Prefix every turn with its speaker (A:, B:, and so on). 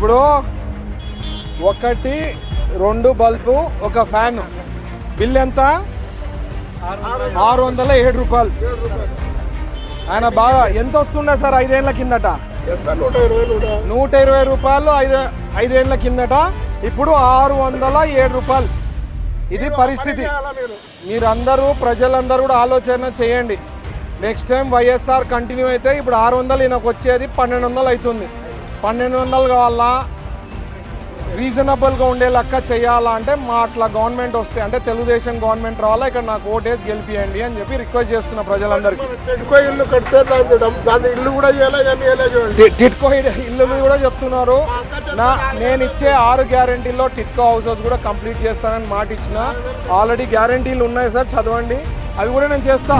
A: ఇప్పుడు ఒకటి రెండు బల్బు ఒక ఫ్యాన్. బిల్ ఎంత? ఆరు వందల ఏడు రూపాయలు. ఆయన బాగా ఎంత వస్తుండే సార్? ఐదేళ్ళ కిందట?
B: నూట ఇరవై
A: రూపాయలు ఐదు ఐదేళ్ళ కిందట. ఇప్పుడు ఆరు వందల ఏడు రూపాయలు. ఇది పరిస్థితి. మీరందరూ ప్రజలందరూ కూడా ఆలోచన చేయండి. నెక్స్ట్ టైం వైఎస్ఆర్ కంటిన్యూ అయితే ఇప్పుడు ఆరు వందలు ఈయనకు వచ్చేది పన్నెండు వందలు అవుతుంది. పన్నెండు వందలు కావాలా? రీజనబుల్గా ఉండే లెక్క చేయాలా అంటే మా అట్లా గవర్నమెంట్ వస్తే అంటే తెలుగుదేశం గవర్నమెంట్ రావాలా ఇక్కడ నాకు ఓటేసి గెలిపియండి అని చెప్పి రిక్వెస్ట్ చేస్తున్నా ప్రజలందరికీ.
B: ఎక్కువ ఇల్లు కడితే దాని ఇల్లు కూడా
A: టిట్కో ఇల్లు కూడా చెప్తున్నారు. నా నేను ఇచ్చే ఆరు గ్యారంటీల్లో టిట్కో హౌసెస్ కూడా కంప్లీట్ చేస్తానని మాట ఇచ్చిన ఆల్రెడీ గ్యారంటీలు ఉన్నాయి సార్ చదవండి. అవి కూడా నేను చేస్తా.